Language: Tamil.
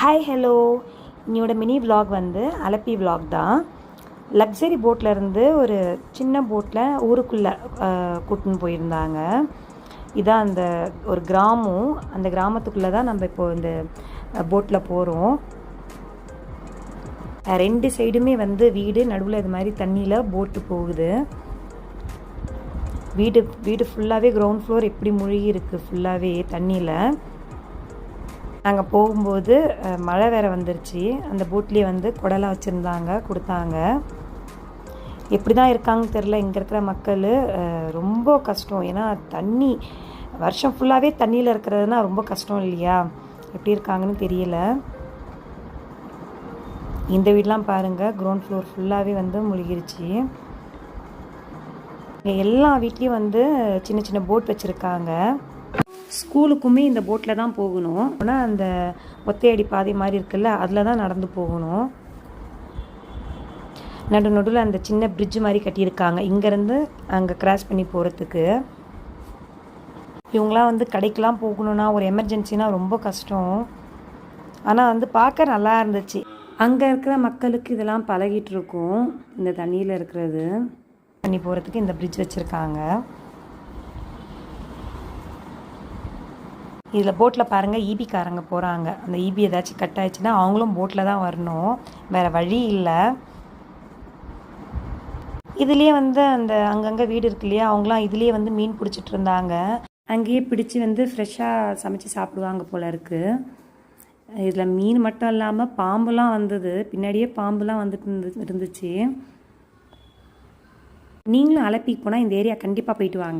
ஹாய் ஹலோ இன்னோட மினி vlog வந்து அலப்பி vlog தான். லக்ஸரி போட்டில் இருந்து ஒரு சின்ன போட்டில் ஊருக்குள்ளே கூட்டின்னு போயிருந்தாங்க. இதான் அந்த ஒரு கிராமம். அந்த கிராமத்துக்குள்ளே தான் நம்ம இப்போ இந்த போட்டில் போகிறோம் ரெண்டு சைடுமே வந்து வீடு நடுவில் இது மாதிரி தண்ணியில் போட்டு போகுது. வீடு வீடு ஃபுல்லாகவே கிரவுண்ட் ஃப்ளோர் எப்படி மூழ்கி இருக்குது ஃபுல்லாகவே தண்ணியில். நாங்கள் போகும்போது மழை வேறு வந்துருச்சு. அந்த போட்லேயே வந்து குடலாம் வச்சுருந்தாங்க கொடுத்தாங்க. எப்படி தான் இருக்காங்கன்னு தெரில இங்கே இருக்கிற மக்கள் ரொம்ப கஷ்டம். ஏன்னா தண்ணி வருஷம் ஃபுல்லாகவே தண்ணியில் இருக்கிறதுனா ரொம்ப கஷ்டம் இல்லையா? எப்படி இருக்காங்கன்னு தெரியல. இந்த வீடெலாம் பாருங்கள் கிரவுண்ட் ஃப்ளோர் ஃபுல்லாகவே வந்து முழுகிருச்சு. எல்லா வீட்லேயும் வந்து சின்ன சின்ன போட் வச்சுருக்காங்க. ஸ்கூலுக்குமே இந்த போட்டில் தான் போகணும். ஆனால் அந்த ஒத்தையடி பாதை மாதிரி இருக்குல்ல அதில் தான் நடந்து போகணும். நடு நடுவில் அந்த சின்ன பிரிட்ஜ் மாதிரி கட்டியிருக்காங்க. இங்கேருந்து அங்கே கிராஸ் பண்ணி போகிறதுக்கு இவங்களாம் வந்து கடைக்கெலாம் போகணுன்னா ஒரு எமர்ஜென்சினா ரொம்ப கஷ்டம். ஆனால் வந்து பார்க்க நல்லா இருந்துச்சு. அங்கே இருக்கிற மக்களுக்கு இதெல்லாம் பழகிட்டு இருக்கும். இந்த தண்ணியில் இருக்கிறது. தண்ணி போகிறதுக்கு இந்த பிரிட்ஜ் வச்சுருக்காங்க. இதில் போட்டில் பாருங்கள் ஈபிக்காரங்க போகிறாங்க அந்த ஈபி ஏதாச்சும் கட் ஆயிடுச்சுன்னா அவங்களும் போட்டில் தான் வரணும். வேறு வழி இல்லை. இதுலேயே வந்து அந்த அங்கங்கே வீடு இருக்கு இல்லையா அவங்களாம் இதுலேயே வந்து மீன் பிடிச்சிட்டு இருந்தாங்க. அங்கேயே பிடிச்சி வந்து ஃப்ரெஷ்ஷாக சமைச்சு சாப்பிடுவாங்க போல் இருக்குது இதில் மீன் மட்டும் இல்லாமல் பாம்புலாம் வந்தது. பின்னாடியே பாம்புலாம் வந்துட்டு இருந்து இருந்துச்சு. நீங்களும் அலப்பிக்கு போனால் இந்த ஏரியா கண்டிப்பாக போயிட்டு வாங்க.